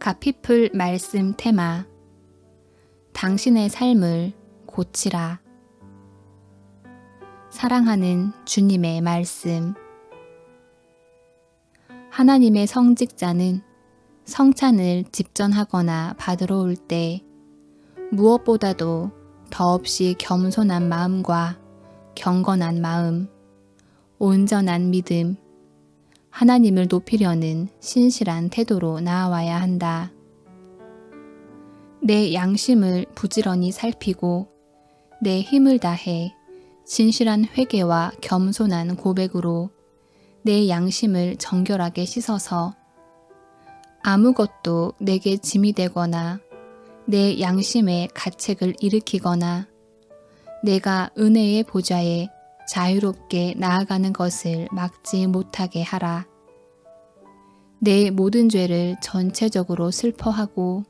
가피풀 말씀 테마. 당신의 삶을 고치라. 사랑하는 주님의 말씀. 하나님의 성직자는 성찬을 집전하거나 받으러 올 때 무엇보다도 더없이 겸손한 마음과 경건한 마음, 온전한 믿음, 하나님을 높이려는 신실한 태도로 나아와야 한다. 내 양심을 부지런히 살피고 내 힘을 다해 진실한 회개와 겸손한 고백으로 내 양심을 정결하게 씻어서 아무것도 내게 짐이 되거나 내 양심의 가책을 일으키거나 내가 은혜의 보좌에 자유롭게 나아가는 것을 막지 못하게 하라. 내 모든 죄를 전체적으로 슬퍼하고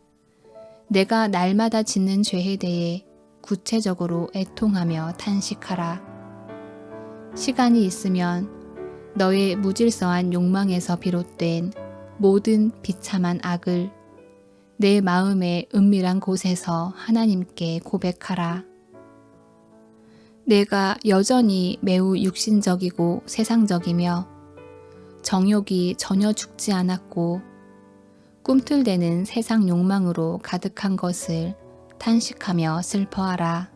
내가 날마다 짓는 죄에 대해 구체적으로 애통하며 탄식하라. 시간이 있으면 너의 무질서한 욕망에서 비롯된 모든 비참한 악을 내 마음의 은밀한 곳에서 하나님께 고백하라. 내가 여전히 매우 육신적이고 세상적이며 정욕이 전혀 죽지 않았고 꿈틀대는 세상 욕망으로 가득한 것을 탄식하며 슬퍼하라.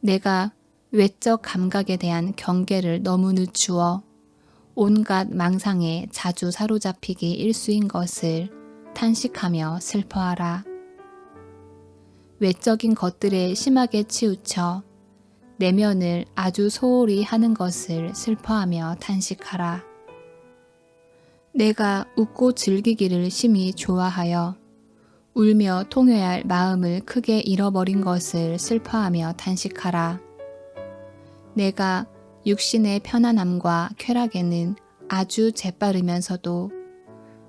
내가 외적 감각에 대한 경계를 너무 늦추어 온갖 망상에 자주 사로잡히기 일수인 것을 탄식하며 슬퍼하라. 외적인 것들에 심하게 치우쳐 내면을 아주 소홀히 하는 것을 슬퍼하며 탄식하라. 내가 웃고 즐기기를 심히 좋아하여 울며 통해야 할 마음을 크게 잃어버린 것을 슬퍼하며 탄식하라. 내가 육신의 편안함과 쾌락에는 아주 재빠르면서도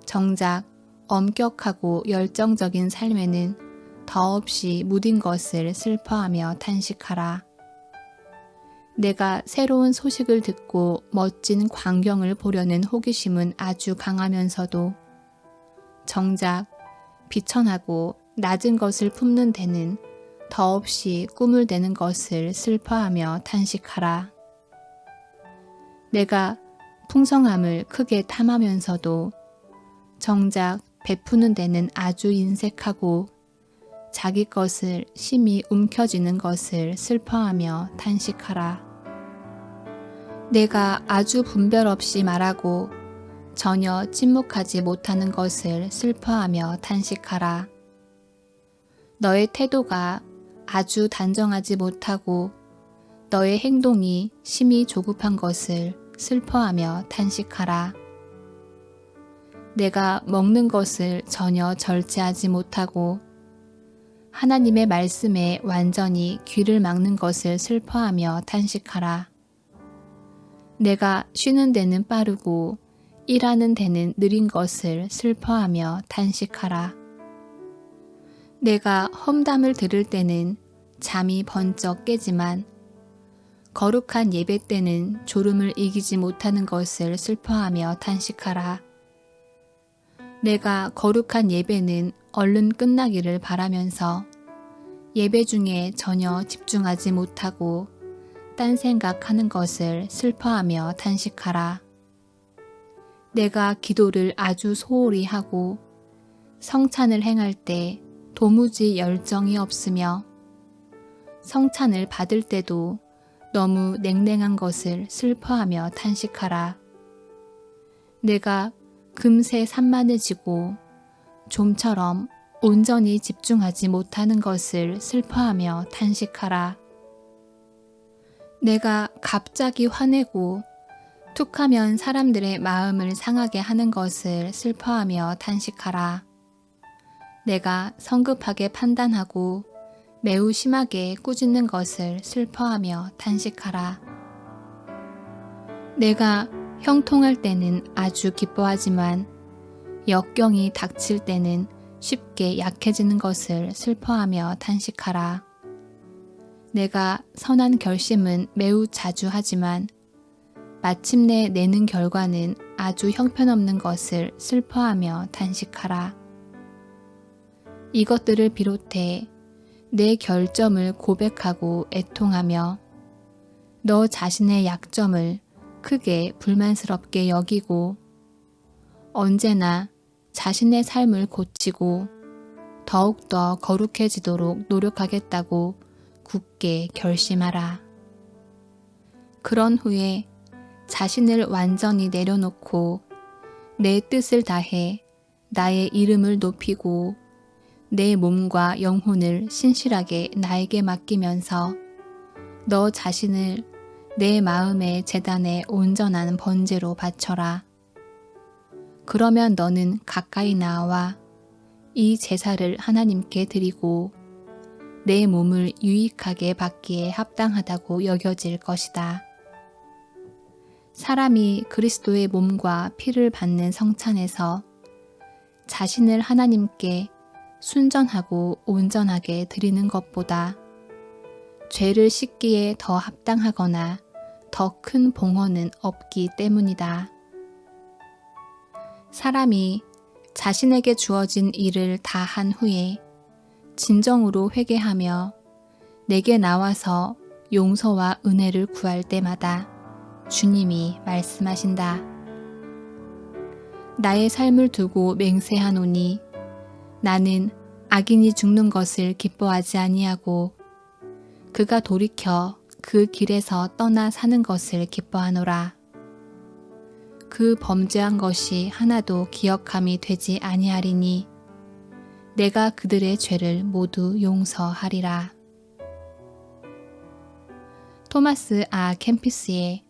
정작 엄격하고 열정적인 삶에는 더없이 무딘 것을 슬퍼하며 탄식하라. 내가 새로운 소식을 듣고 멋진 광경을 보려는 호기심은 아주 강하면서도 정작 비천하고 낮은 것을 품는 데는 더없이 꿈을 대는 것을 슬퍼하며 탄식하라. 내가 풍성함을 크게 탐하면서도 정작 베푸는 데는 아주 인색하고 자기 것을 심히 움켜쥐는 것을 슬퍼하며 탄식하라. 내가 아주 분별 없이 말하고 전혀 침묵하지 못하는 것을 슬퍼하며 탄식하라. 너의 태도가 아주 단정하지 못하고 너의 행동이 심히 조급한 것을 슬퍼하며 탄식하라. 내가 먹는 것을 전혀 절제하지 못하고 하나님의 말씀에 완전히 귀를 막는 것을 슬퍼하며 탄식하라. 내가 쉬는 데는 빠르고 일하는 데는 느린 것을 슬퍼하며 탄식하라. 내가 험담을 들을 때는 잠이 번쩍 깨지만 거룩한 예배 때는 졸음을 이기지 못하는 것을 슬퍼하며 탄식하라. 내가 거룩한 예배는 얼른 끝나기를 바라면서 예배 중에 전혀 집중하지 못하고 딴 생각하는 것을 슬퍼하며 탄식하라. 내가 기도를 아주 소홀히 하고 성찬을 행할 때 도무지 열정이 없으며 성찬을 받을 때도 너무 냉랭한 것을 슬퍼하며 탄식하라. 내가 금세 산만해지고 좀처럼 온전히 집중하지 못하는 것을 슬퍼하며 탄식하라. 내가 갑자기 화내고 툭하면 사람들의 마음을 상하게 하는 것을 슬퍼하며 탄식하라. 내가 성급하게 판단하고 매우 심하게 꾸짖는 것을 슬퍼하며 탄식하라. 내가 형통할 때는 아주 기뻐하지만 역경이 닥칠 때는 쉽게 약해지는 것을 슬퍼하며 탄식하라. 내가 선한 결심은 매우 자주 하지만 마침내 내는 결과는 아주 형편없는 것을 슬퍼하며 탄식하라. 이것들을 비롯해 내 결점을 고백하고 애통하며 너 자신의 약점을 크게 불만스럽게 여기고 언제나 자신의 삶을 고치고 더욱더 거룩해지도록 노력하겠다고 굳게 결심하라. 그런 후에 자신을 완전히 내려놓고 내 뜻을 다해 나의 이름을 높이고 내 몸과 영혼을 신실하게 나에게 맡기면서 너 자신을 내 마음의 재단에 온전한 번제로 바쳐라. 그러면 너는 가까이 나와 이 제사를 하나님께 드리고 내 몸을 유익하게 받기에 합당하다고 여겨질 것이다. 사람이 그리스도의 몸과 피를 받는 성찬에서 자신을 하나님께 순전하고 온전하게 드리는 것보다 죄를 씻기에 더 합당하거나 더 큰 봉헌은 없기 때문이다. 사람이 자신에게 주어진 일을 다 한 후에 진정으로 회개하며 내게 나와서 용서와 은혜를 구할 때마다 주님이 말씀하신다. 나의 삶을 두고 맹세하노니 나는 악인이 죽는 것을 기뻐하지 아니하고 그가 돌이켜 그 길에서 떠나 사는 것을 기뻐하노라. 그 범죄한 것이 하나도 기억함이 되지 아니하리니 내가 그들의 죄를 모두 용서하리라. 토마스 아 캠피스의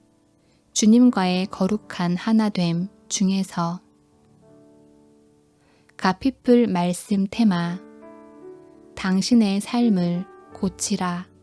주님과의 거룩한 하나됨 중에서 가피풀 말씀 테마 당신의 삶을 고치라.